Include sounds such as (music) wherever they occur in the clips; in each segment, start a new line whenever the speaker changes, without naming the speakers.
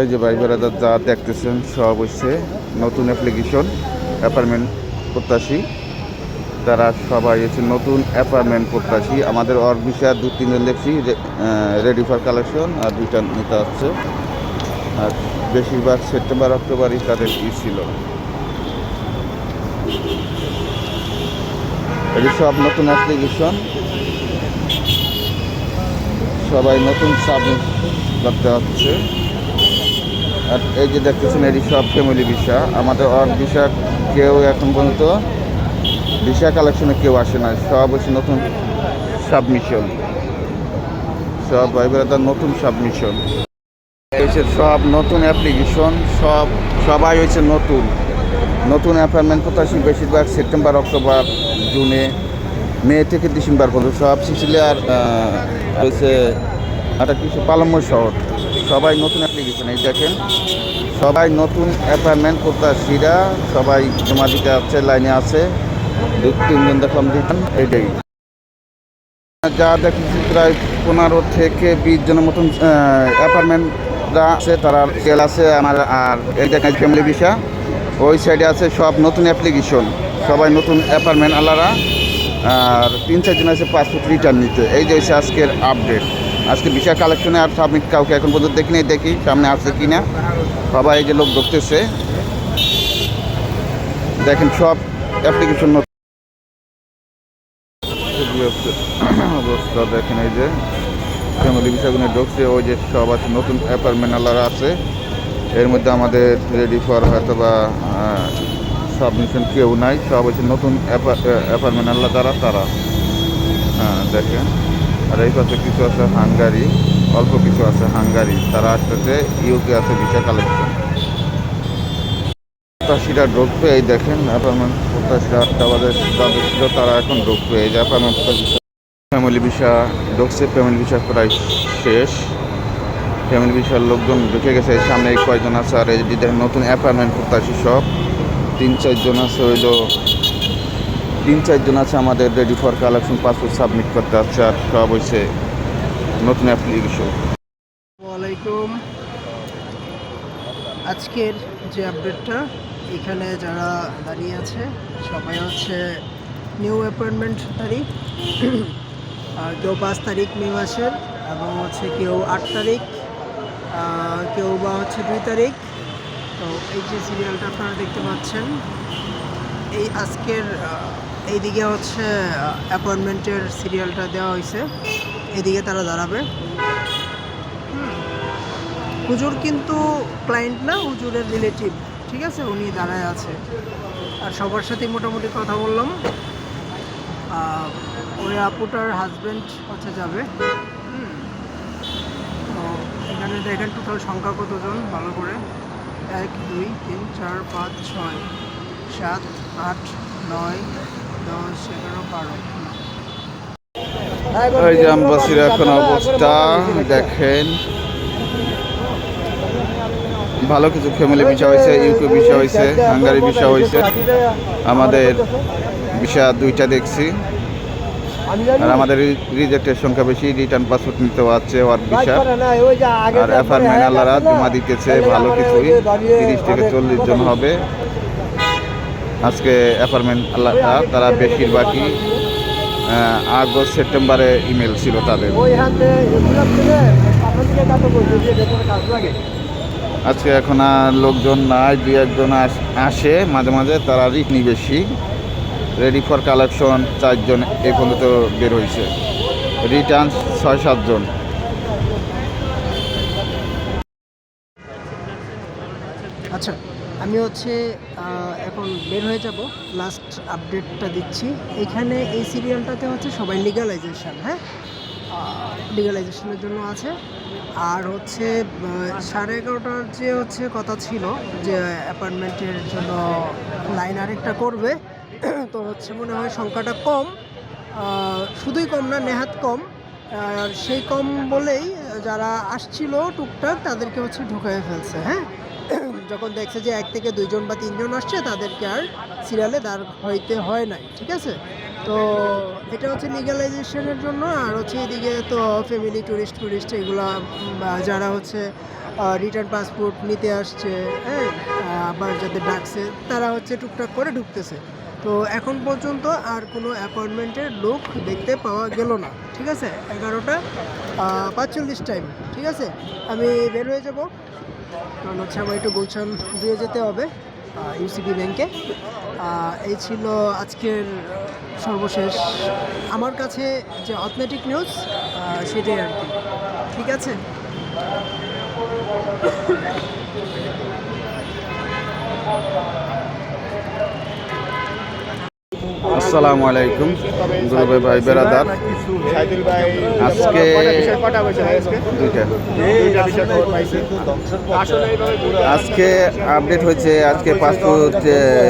এই যে ভাই বেড়াদার যা দেখতেছেন সব হচ্ছে নতুন অ্যাপ্লিকেশন অ্যাপার্টমেন্ট প্রত্যাশী তারা সবাই হচ্ছে নতুন অ্যাপার্টমেন্ট প্রত্যাশী আমাদের অর দু তিনজন দেখছি রেডি ফর কালেকশন আর দুইটা নিতে আসছে আর বেশিরভাগ সেপ্টেম্বর অক্টোবরই তাদের ই ছিল এটি সব নতুন অ্যাপ্লিকেশন সবাই নতুন সাবমিট করতে হচ্ছে আর এই যে দেখতেছেন এটি সব ফ্যামিলি ভিসা আমাদের ওয়ার্ক ভিসা কেউ এখন পর্যন্ত ভিসা কালেকশনে কেউ আসে না সব হচ্ছে নতুন সাবমিশন সব এবার নতুন সাবমিশন হয়েছে সব নতুন অ্যাপ্লিকেশন সব সবাই হয়েছে নতুন নতুন অ্যাপয়েন্টমেন্ট প্রত্যাশী বেশিরভাগ সেপ্টেম্বর অক্টোবর জুনে মে থেকে ডিসেম্বর পর্যন্ত সব সিসিলিয়ার হয়েছে একটা কিছু পালম্ব শহর সবাই নতুন অ্যাপ্লিকেশন এই দেখেন সবাই নতুন অ্যাপয়েন্টমেন্ট প্রত্যাশীরা সবাই জমা দিতে আছে লাইনে আছে দু তিনজন দেখলাম দিতাম এইটাই যা দেখেছি প্রায় পনেরো থেকে বিশ জনের মতন অ্যাপার্টমেন্টরা আছে তারা সেল আছে আমার আর এই দেখায় ফ্যামিলি ভিসা ওই সাইডে আছে সব নতুন অ্যাপ্লিকেশন সবাই নতুন অ্যাপার্টমেন্ট আলারা আর তিন চারজন আছে পাসপোর্ট রিটার্ন নিতে এই যে আজকের আপডেট আজকে বিশাল কালেকশনে আর সাবমিট কাউকে এখন পর্যন্ত নেই দেখি সামনে আসছে কি না সবাই যে লোক ঢুকতেছে দেখেন সব অ্যাপ্লিকেশন অবস্থা দেখেন এই যে ফ্যামিলি বিষয়গুলো ঢুকছে ওই যে সব আছে নতুন অ্যাপার্টমেন্ট আলারা আছে এর মধ্যে আমাদের রেডি ফর হয়তো বা সাবমিশন কেউ নাই সব হচ্ছে নতুন অ্যাপার্টমেন্ট আলারা তারা তারা হ্যাঁ দেখেন আর এই পাশে কিছু আছে হাঙ্গারি অল্প কিছু আছে হাঙ্গারি তারা আসতেছে ইউকে আছে ভিসা কালেকশন প্রত্যাশীরা ঢুকবে এই দেখেন অ্যাপার্টমেন্ট প্রত্যাশীরা আটটা বাজে যাদের ছিল তারা এখন ঢুকবে এই যে অ্যাপার্টমেন্ট ফ্যামিলি ভিসা ঢুকছে ফ্যামিলি ভিসা প্রায় শেষ ফ্যামিলি ভিসার লোকজন ঢুকে গেছে সামনে কয়েকজন আছে আর এই যে নতুন অ্যাপার্টমেন্ট প্রত্যাশী সব তিন চারজন আছে ওই তিন চারজন আছে আমাদের ready for collection passport submit করতে আসছে আর সব হয়েছে নতুন অ্যাপ্লিকেশন
আলাইকুম আজকের যে আপডেটটা এখানে যারা দাঁড়িয়ে আছে সবাই হচ্ছে নিউ অ্যাপয়েন্টমেন্ট তারিখ আর কেউ পাঁচ তারিখ মে মাসের এবং হচ্ছে কেউ আট তারিখ কেউ বা হচ্ছে দুই তারিখ তো এই যে সিরিয়ালটা আপনারা দেখতে পাচ্ছেন এই আজকের এইদিকে হচ্ছে অ্যাপয়েন্টমেন্টের সিরিয়ালটা দেওয়া হয়েছে এদিকে তারা দাঁড়াবে হুজুর কিন্তু ক্লায়েন্ট না হুজুরের রিলেটিভ ঠিক আছে উনি দাঁড়ায় আছে আর সবার সাথে মোটামুটি কথা বললাম ওই আপুটার হাজব্যান্ড হচ্ছে যাবে তো এখানে দেখেন টোটাল সংখ্যা কতজন ভালো করে এক দুই তিন চার পাঁচ ছয় সাত আট নয়
এই এখন অবস্থা দেখেন ভালো কিছু ফ্যামিলি ভিসা হয়েছে ইউকে ভিসা হয়েছে হাঙ্গারি ভিসা হয়েছে আমাদের ভিসা দুইটা দেখছি আর আমাদের রিজেক্টের সংখ্যা বেশি রিটার্ন পাসপোর্ট নিতে পারছে ওয়ার্ক ভিসা আর এফআর মেনালারা জমা দিতেছে ভালো কিছুই তিরিশ থেকে চল্লিশ জন হবে আজকে অ্যাপার্টমেন্ট আল্লাহ তারা বেশিরভাগই আগস্ট সেপ্টেম্বরে ইমেল ছিল তাদের আজকে এখন আর লোকজন নাই দুই একজন আসে মাঝে মাঝে তারা রিকনি বেশি রেডি ফর কালেকশন চারজন এই পর্যন্ত বের হয়েছে রিটার্ন ছয় সাতজন
আচ্ছা আমি হচ্ছে এখন বের হয়ে যাব লাস্ট আপডেটটা দিচ্ছি এখানে এই সিরিয়ালটাতে হচ্ছে সবাই লিগালাইজেশন হ্যাঁ লিগালাইজেশনের জন্য আছে আর হচ্ছে সাড়ে এগারোটার যে হচ্ছে কথা ছিল যে অ্যাপার্টমেন্টের জন্য লাইন আরেকটা করবে তো হচ্ছে মনে হয় সংখ্যাটা কম শুধুই কম না নেহাত কম সেই কম বলেই যারা আসছিল টুকটাক তাদেরকে হচ্ছে ঢুকাই ফেলছে হ্যাঁ (coughs) যখন দেখছে যে এক থেকে দুইজন বা তিনজন আসছে তাদেরকে আর সিরিয়ালে দাঁড় হইতে হয় নাই ঠিক আছে তো এটা হচ্ছে লিগালাইজেশনের জন্য আর হচ্ছে এদিকে তো ফ্যামিলি ট্যুরিস্ট টুরিস্ট এগুলো যারা হচ্ছে রিটার্ন পাসপোর্ট নিতে আসছে হ্যাঁ আবার যাদের ডাকছে তারা হচ্ছে টুকটাক করে ঢুকতেছে তো এখন পর্যন্ত আর কোনো অ্যাপয়েন্টমেন্টের লোক দেখতে পাওয়া গেল না ঠিক আছে এগারোটা পাঁচচল্লিশ টাইম ঠিক আছে আমি বের হয়ে যাব কারণ হচ্ছে আমার একটু গুলশান দিয়ে যেতে হবে ইউসিবি ব্যাংকে এই ছিল আজকের সর্বশেষ আমার কাছে যে অথমেটিক নিউজ সেটাই আর কি ঠিক আছে
Thank you. আসসালামু আলাইকুম দুরুভাই ভাই বেরাদার আজকে আজকে আপডেট হয়েছে আজকে পাসপোর্ট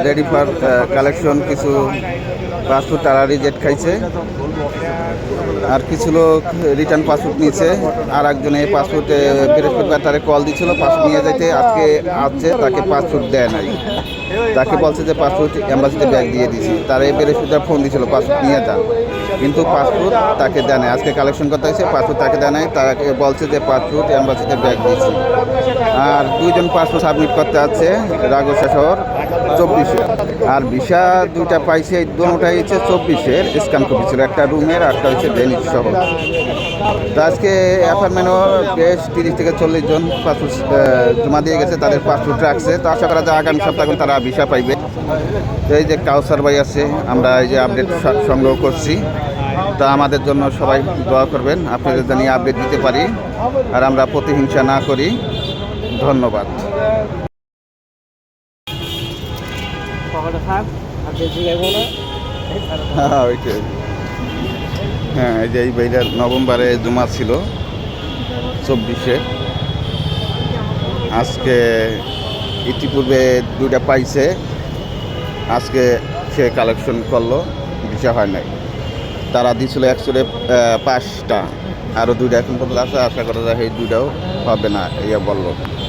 রেডি ফর কালেকশন কিছু পাসপোর্ট তারা রিজেক্ট খাইছে আর কিছু লোক রিটার্ন পাসপোর্ট নিয়েছে আর একজনে পাসপোর্টে বৃহস্পতিবার তারে কল দিছিল পাসপোর্ট নিয়ে যাইতে আজকে আসছে তাকে পাসপোর্ট দেয় নাই তাকে বলছে যে পাসপোর্ট অ্যাম্বাসিতে ব্যাগ দিয়ে দিয়েছি তারা এই বৃহস্পতিবার ফোন দিয়েছিল পাসপোর্ট নিয়ে যান কিন্তু পাসপোর্ট তাকে দেয় নাই আজকে কালেকশন করতে হয়েছে পাসপোর্ট তাকে দেয় নাই তাকে বলছে যে পাসপোর্ট অ্যাম্বাসিতে ব্যাগ দিয়েছি আর দুইজন পাসপোর্ট সাবমিট করতে আছে রাগসা শহর চব্বিশে আর ভিসা দুইটা পাইছে দুটাই হচ্ছে চব্বিশের স্ক্যান কপি ছিল একটা রুমের একটা হচ্ছে ডেনিস সহ তো আজকে অ্যাপার্টমেন্টও বেশ তিরিশ থেকে চল্লিশ জন পাসপোর্ট জমা দিয়ে গেছে তাদের পাসপোর্ট রাখছে তো আশা করা যায় আগামী সপ্তাহে তারা ভিসা পাইবে তো এই যে কাউসার ভাই আছে আমরা এই যে আপডেট সংগ্রহ করছি তা আমাদের জন্য সবাই দোয়া করবেন আপনাদের জানিয়ে আপডেট দিতে পারি আর আমরা প্রতিহিংসা না করি ধন্যবাদ হ্যাঁ হ্যাঁ এই যে এই ভাইটার নভেম্বরে জুমা ছিল চব্বিশে আজকে ইতিপূর্বে দুটা পাইছে আজকে সে কালেকশন করলো বিষয় হয় নাই তারা দিছিল একচুয়ালি পাঁচটা আরও দুইটা এখন পর্যন্ত আছে আশা করা যায় সেই দুইটাও হবে না এইয়া বললো